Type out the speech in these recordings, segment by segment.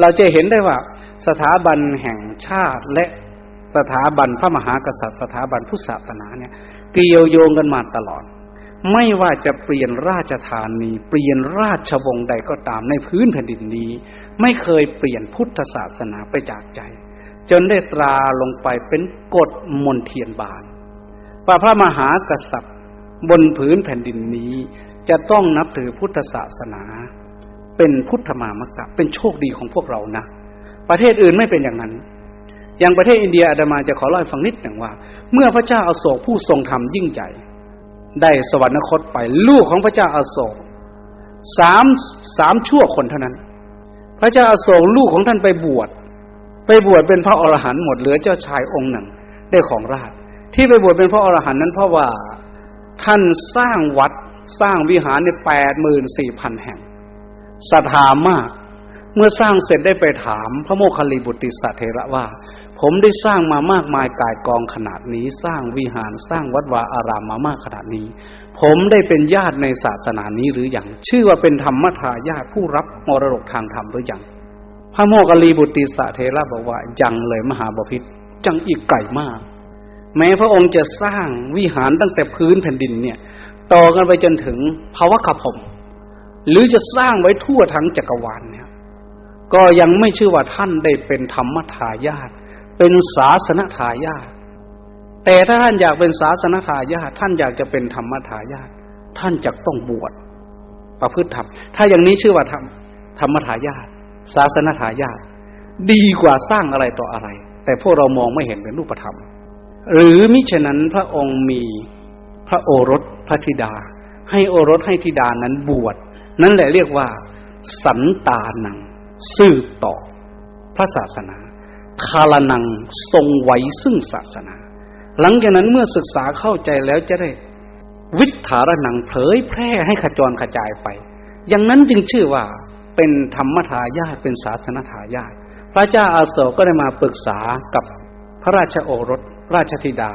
เราจะเห็นได้ว่าสถาบันแห่งชาติและสถาบันพระมหากษัตริย์ สถาบันพุทธศาสนาเนี่ยเกี่ยวโยงกันมาตลอด ไม่ว่าจะเปลี่ยนราชธานี เปลี่ยนราชวงศ์ใดก็ตามในพื้นแผ่นดินนี้ ไม่เคยเปลี่ยนพุทธศาสนาไปจากใจ จนได้ตราลงไปเป็นกฎมนเทียนบานว่าพระมหากษัตริย์บนผืนแผ่นดินนี้ จะต้องนับถือพุทธศาสนา เป็นพุทธมามกะ เป็นโชคดีของพวกเรานะ ประเทศอื่นไม่เป็นอย่างนั้น อย่างประเทศอินเดียอาดามาจะขอเล่าให้ฟังนิดหนึ่งว่า เมื่อพระเจ้าอาโศกผู้ทรงธรรมยิ่งใหญ่ ได้สวรรคตไปลูกของพระเจ้าอาโศกสามสามชั่วคนเท่านั้น พระเจ้าอาโศกลูกของท่านไปบวช ไปบวชเป็นพระอรหันต์หมดเหลือเจ้าชายองค์หนึ่งได้ของราช ที่ไปบวชเป็นพระอรหันต์นั้นเพราะว่าท่านสร้างวัดสร้างวิหารในแปดหมื่นสี่พันแห่ง ศรัทธามาก เมื่อสร้างเสร็จได้ไปถาม พระโมคคัลลีบุติสัตเทระว่า ผมได้สร้างมามากมายกายกองขนาดนี้ สร้างวิหารสร้างวัดวาอารามมามากขนาดนี้ ผมได้เป็นญาติในศาสนานี้หรืออยังชื่อว่าเป็นธรรมทายาทผู้รับมรดกทางธรรมหรืออยังพระโมคคัลลีบุตติสัตเทระบอกว่ายังเลยมหาบพิษจังอีกไกลมาก แม้พระองค์จะสร้างวิหารตั้งแต่พื้นแผ่นดินเนี่ย ต่อกันไปจนถึงภาวะขพม หรือจะสร้างไว้ทั่วทั้งจักรวาลเนี่ย ก็ยังไม่ชื่อว่าท่านได้เป็นธรรมทายาทเป็นศาสนทายาทแต่ถ้าท่านอยากเป็นศาสนทายาทท่านอยากจะเป็นธรรมทายาทท่านจะต้องบวชประพฤติธรรม ถ้าอย่างนี้ชื่อว่าธรรมธรรมทายาทศาสนทายาทดีกว่าสร้างอะไรต่ออะไร แต่พวกเรามองไม่เห็นเป็นรูปธรรม หรือมิฉะนั้นพระองค์มีพระโอรสพระธิดา ให้โอรสให้ธิดานั้นบวช นั่นแหละเรียกว่า สันตานัง สืบต่อ พระศาสนาคาลนังทรงไว้ซึ่งศาสนา หลังจากนั้นเมื่อศึกษาเข้าใจแล้วจะได้ วิถารนังเผยแพร่ให้ขจรกระจายไป อย่างนั้นจึงชื่อว่าเป็นธรรมทายาทเป็นศาสนทายาทพระเจ้าอาโศกก็ได้มาปรึกษากับพระราชโอรสราชธิดา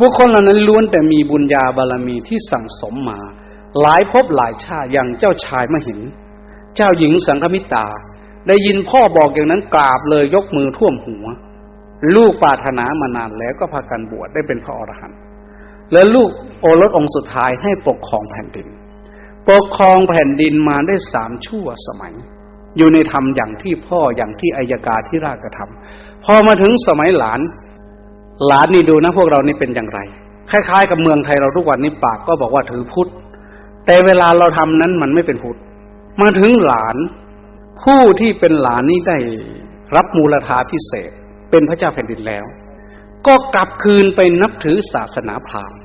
บุคคลเหล่านั้นล้วนแต่มีบุญญาบารมีที่สั่งสมมา หลายภพหลายชาติอย่างเจ้าชายมหิน เจ้าหญิงสังฆมิตา ได้ยินพ่อบอกอย่างนั้นกราบเลยยกมือท่วมหัว ลูกปรารถนามานานแล้วก็พากันบวชได้เป็นพระอรหันต์และลูกโอรสองค์สุดท้ายให้ปกครองแผ่นดิน ปกครองแผ่นดินมาได้สามชั่วสมัย อยู่ในธรรมอย่างที่พ่ออย่างที่อายกาที่ราชกระทำพอมาถึงสมัยหลาน หลานนี่ดูนะพวกเรานี่เป็นอย่างไร คล้ายๆ กับเมืองไทยเราทุกวันนี้ปากก็บอกว่าถือพุทธ แต่เวลาเราทำนั้นมันไม่เป็นพุทธมาถึงหลาน ผู้ที่เป็นหลานนี่ได้รับมูลธาพิเศษ เป็นพระเจ้าแผ่นดินแล้ว ก็กลับคืนไปนับถือศาสนาพราหมณ์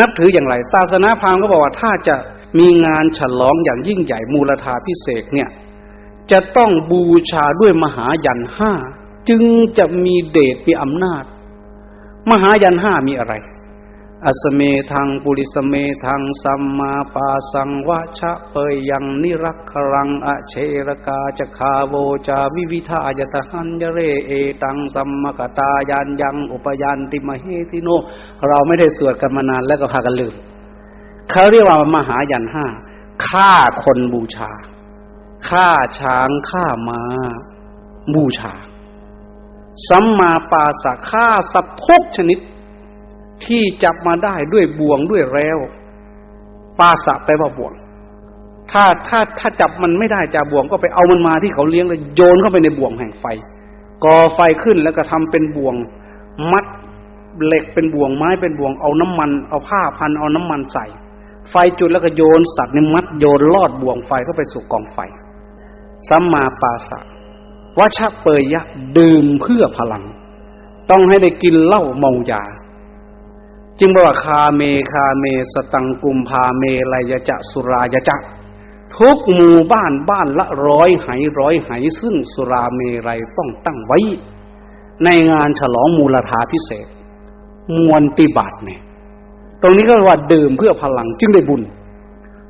นับถืออย่างไร ศาสนาพราหมณ์ก็บอกว่าถ้าจะมีงานฉลองอย่างยิ่งใหญ่มูลธาพิเศษเนี่ย จะต้องบูชาด้วยมหายันห้าจึงจะมีเดชมีอำนาจ มหายันห้ามีอะไร อสเมทังปุริสเมทังสัมมาปาสังวะชะเปยยังนิรักขรังอเชรกาจคาโวจาวิวิทายตหันยเรเอตังสัมมกตายันยังอุปยันติมเหติโน เราไม่ได้สวดกันมานานแล้วก็พากันลืมเขาเรียกว่ามหายันห้าฆ่าคนบูชาฆ่าช้างฆ่ามา้า บูชา สัมมาปาสะฆ่าสัตว์ทุกชนิด ที่จับมาได้ด้วยบ่วงด้วยแล้วปาสะแปลว่าบ่วง ถ้าถ้าถ้าจับมันไม่ได้จากบ่วงก็ไปเอามันมาที่เขาเลี้ยงแล้วโยนเข้าไปในบ่วงแห่งไฟก่อไฟขึ้นแล้วก็ทำเป็นบ่วง มัดเหล็กเป็นบ่วงไม้เป็นบ่วงเอาน้ำมันเอาผ้าพันเอาน้ำมันใส่ ไฟจุดแล้วก็โยนสัตว์ในมัดโยนลอดบ่วงไฟเข้าไปสู่กองไฟสัมมาปาสะวัชเปยยะดื่มเพื่อพลัง ต้องให้ได้กินเหล้าเมายา จึงบอกว่าคาเมคาเม สตังกุมพาเมลายจะสุรายจะทุกหมู่บ้านบ้านละร้อยไหร้อยไหซึ่งสุราเมรัยต้องตั้งไว้ ในงานฉลองมูลธาพิเศษ มวลปิบัติเนี่ย ตรงนี้ก็ว่าดื่มเพื่อพลังจึงได้บุญ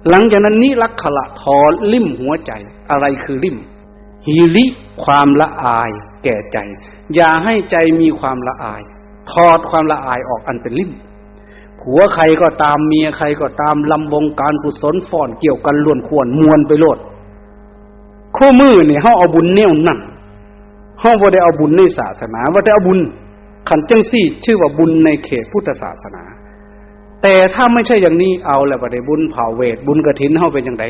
หลังจากนั้นนิรักขละถอนลิ่มหัวใจ อะไรคือลิ่มฮิริความละอายแก่ใจ อย่าให้ใจมีความละอาย ถอดความละอายออกอันเป็นลิ่ม ผัวใครก็ตามเมียใครก็ตามลำวงการกุศลฟ้อนเกี่ยวกันล้วนควรมวนไปโลดคู่มือเนี่ยเฮาเอาบุญแนวนั่นเฮาบ่ได้เอาบุญในศาสนาว่าแต่เอาบุญขันจังซี่ ชื่อว่าบุญในเขตพุทธศาสนา แต่ถ้าไม่ใช่อย่างนี้เอาแล้วบ่ได้บุญเผาเวท บุญกฐินเฮาเป็นจังได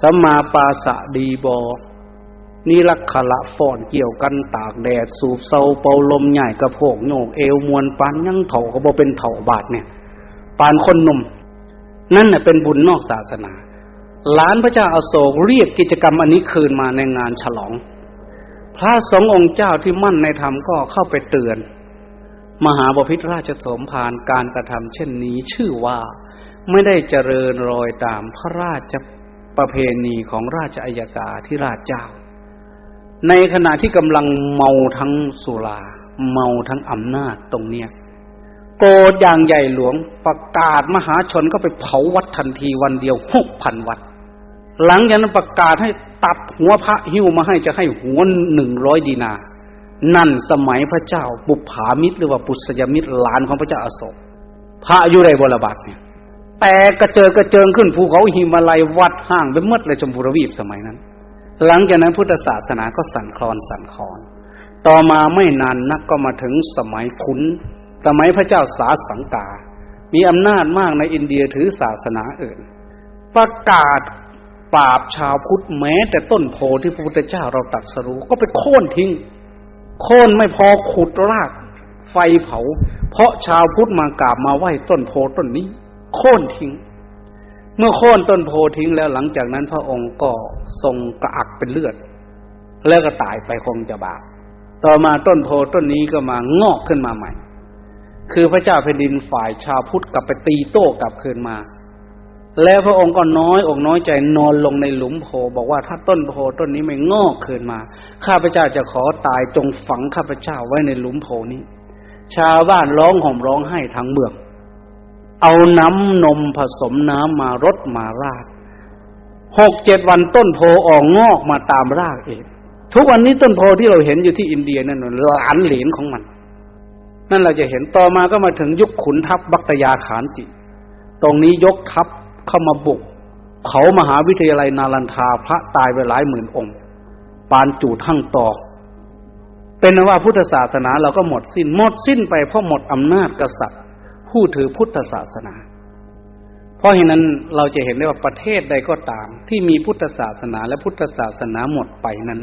สัมมาปาสะดีบอนี่ลักขละฟ้อนเกี่ยวกันตากแดด สูบเซาเป่าลมใหญ่กระโพกโยกเอวมวนปานยังเถาก็บ่เป็นเถาบาทเนี่ย ปานคนหนุ่ม นั่นน่ะเป็นบุญนอกศาสนา หลานพระเจ้าอาโศกเรียกกิจกรรมอันนี้คืนมาในงานฉลอง พระสององค์เจ้าที่มั่นในธรรมก็เข้าไปเตือน มหาบพิตรราชสมภารการกระทำเช่นนี้ชื่อว่าไม่ได้เจริญรอยตามพระราชประเพณีของราชอัยกาที่ราชเจ้า ในขณะที่กำลังเมาทั้งสุรา เมาทั้งอำนาจตรงเนี้ย โกรธอย่างใหญ่หลวงประกาศมหาชนก็ไปเผาวัดทันทีวันเดียวหกพันวัด หลังจากนั้นประกาศให้ตัดหัวพระหิ้วมาให้จะให้หัวหนึ่งร้อยดีนา นั่นสมัยพระเจ้าบุปผามิตรหรือว่าปุษยมิตรหลานของพระเจ้าอาโศกพระอยู่ในบรบัตเนี่ยแต่กระเจิงกระเจิงขึ้นภูเขาหิมาลัยวัดห่างไปหมดเลยชมพูรวีปสมัยนั้น หลังจากนั้นพุทธศาสนาก็สั่นคลอนสั่นคลอน ต่อมาไม่นานนักก็มาถึงสมัยขุน สมัยพระเจ้าสาสังกา มีอำนาจมากในอินเดียถือศาสนาอื่น ประกาศปราบชาวพุทธแม้แต่ต้นโพที่พระพุทธเจ้าเราตัดสรู้ก็ไปโค่นทิ้ง โค่นไม่พอขุดรากไฟเผา เพราะชาวพุทธมากราบมาไหว้ต้นโพต้นนี้ โค่นทิ้ง เมื่อโค่นต้นโพทิ้งแล้วหลังจากนั้นพระองค์ก็ทรงกระอักเป็นเลือด แล้วก็ตายไปคงจะบาปต่อมาต้นโพต้นนี้ก็มางอกขึ้นมาใหม่ คือพระเจ้าแผ่นดินฝ่ายชาวพุทธกลับไปตีโต้กลับคืนมา แล้วพระองค์ก็น้อยอกน้อยใจนอนลงในหลุมโพบอกว่าถ้าต้นโพต้นนี้ไม่งอกคืนมา ข้าพเจ้าจะขอตายจงฝังข้าพเจ้าไว้ในหลุมโพนี้ ชาวบ้านร้องห่มร้องไห้ทั้งเมือง เอาน้ำนมผสมน้ำมารดมาราดหกเจ็ดวันต้นโพออกงอกมาตามรากเองทุกวันนี้ต้นโพที่เราเห็นอยู่ที่อินเดียนั่นหลานเหลนของมัน นั่นเราจะเห็นต่อมาก็มาถึงยุคขุนทัพบัตยาขานจิ ตรงนี้ยกทัพเข้ามาบุก เขามหาวิทยาลัยนาลันทาพระตายไปหลายหมื่นองค์ ปานจูทั้งตอเป็นว่าพุทธศาสนาเราก็หมดสิ้น หมดสิ้นไปเพราะหมดอำนาจกษัตริย์ ผู้ถือพุทธศาสนา เพราะฉะนั้นเราจะเห็นได้ว่าประเทศใดก็ตาม ที่มีพุทธศาสนาและพุทธศาสนาหมดไปนั้น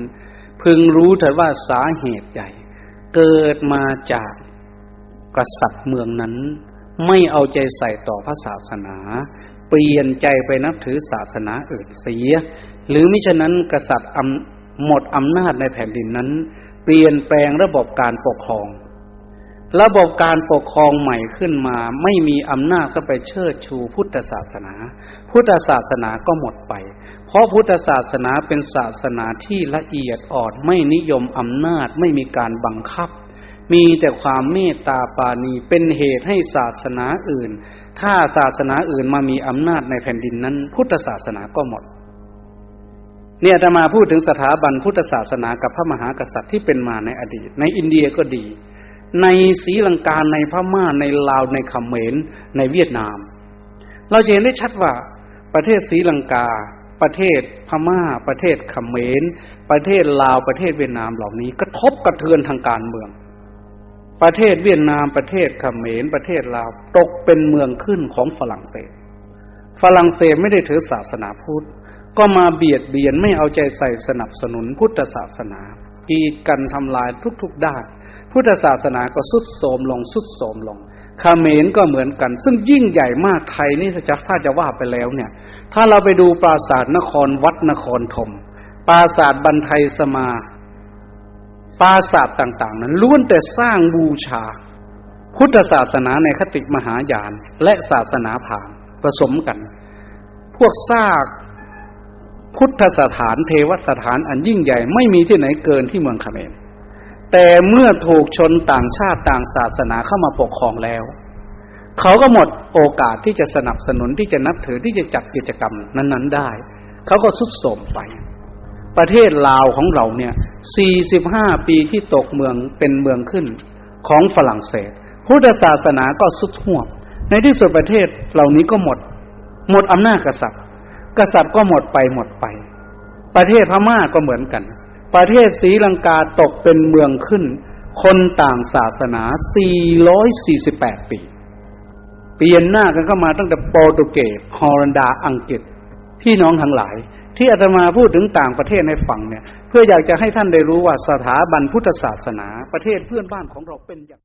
พึงรู้เถิดว่าสาเหตุใหญ่ เกิดมาจาก กษัตริย์เมืองนั้น ไม่เอาใจใส่ต่อพระศาสนา เปลี่ยนใจไปนับถือศาสนาอื่นเสีย หรือมิฉะนั้นกษัตริย์หมดอำนาจในแผ่นดินนั้น เปลี่ยนแปลงระบบการปกครองระบบการปกครองใหม่ขึ้นมาไม่มีอำนาจก็ไปเชิดชูพุทธศาสนา พุทธศาสนาก็หมดไป เพราะพุทธศาสนาเป็นศาสนาที่ละเอียดอ่อนไม่นิยมอำนาจไม่มีการบังคับ มีแต่ความเมตตาปาณีเป็นเหตุให้ศาสนาอื่น ถ้าศาสนาอื่นมามีอำนาจในแผ่นดินนั้น พุทธศาสนาก็หมด เนี่ยจะมาพูดถึงสถาบันพุทธศาสนากับพระมหากษัตริย์ที่เป็นมาในอดีต ในอินเดียก็ดี ในศรีลังกาในพม่าในลาวในเขมรในเวียดนาม เราจะเห็นได้ชัดว่าประเทศศรีลังกา ประเทศพม่า ประเทศเขมร ประเทศลาวประเทศเวียดนามเหล่านี้กระทบกระเทือนทางการเมือง ประเทศเวียดนามประเทศเขมรประเทศลาวตกเป็นเมืองขึ้นของฝรั่งเศส ฝรั่งเศสไม่ได้ถือศาสนาพุทธก็มาเบียดเบียนไม่เอาใจใส่สนับสนุนพุทธศาสนากีดกันทำลายทุกๆด้านพุทธศาสนาก็สุดโทมลงสุดโทมลงเขมรก็เหมือนกัน ซึ่งยิ่งใหญ่มากไทยนี่ถ้าจะถ้าจะว่าไปแล้วเนี่ย ถ้าเราไปดูปราสาทนครวัดนครธมปราสาทบันไทยสมา ปราสาทต่างๆ นั้นล้วนแต่สร้างบูชา พุทธศาสนาในคติมหายานและศาสนาพราหมณ์ผสมกัน พวกซากพุทธสถานเทวสถานอันยิ่งใหญ่ไม่มีที่ไหนเกินที่เมืองเขมรแต่เมื่อถูกชนต่างชาติต่างศาสนาเข้ามาปกครองแล้ว เขาก็หมดโอกาสที่จะสนับสนุนที่จะนับถือที่จะจัดกิจกรรมนั้น ๆ ได้ เขาก็สุดโทรมไป ประเทศลาวของเราเนี่ย 45 ปีที่ตกเมืองเป็นเมืองขึ้นของฝรั่งเศส พุทธศาสนาก็สุดห่วงในที่สุดประเทศเหล่านี้ก็หมด หมดอำนาจกษัตริย์ กษัตริย์ก็หมดไปหมดไป ประเทศพม่าก็เหมือนกัน ประเทศศรีลังกาตกเป็นเมืองขึ้น คนต่างศาสนา 448 ปี เปลี่ยนหน้ากันเข้ามาตั้งแต่โปรตุเกสฮอลันดาอังกฤษพี่น้องทั้งหลาย ที่อาตมาพูดถึงต่างประเทศในฝั่งเนี่ย เพื่ออยากจะให้ท่านได้รู้ว่าสถาบันพุทธศาสนา ประเทศเพื่อนบ้านของเราเป็นอย่าง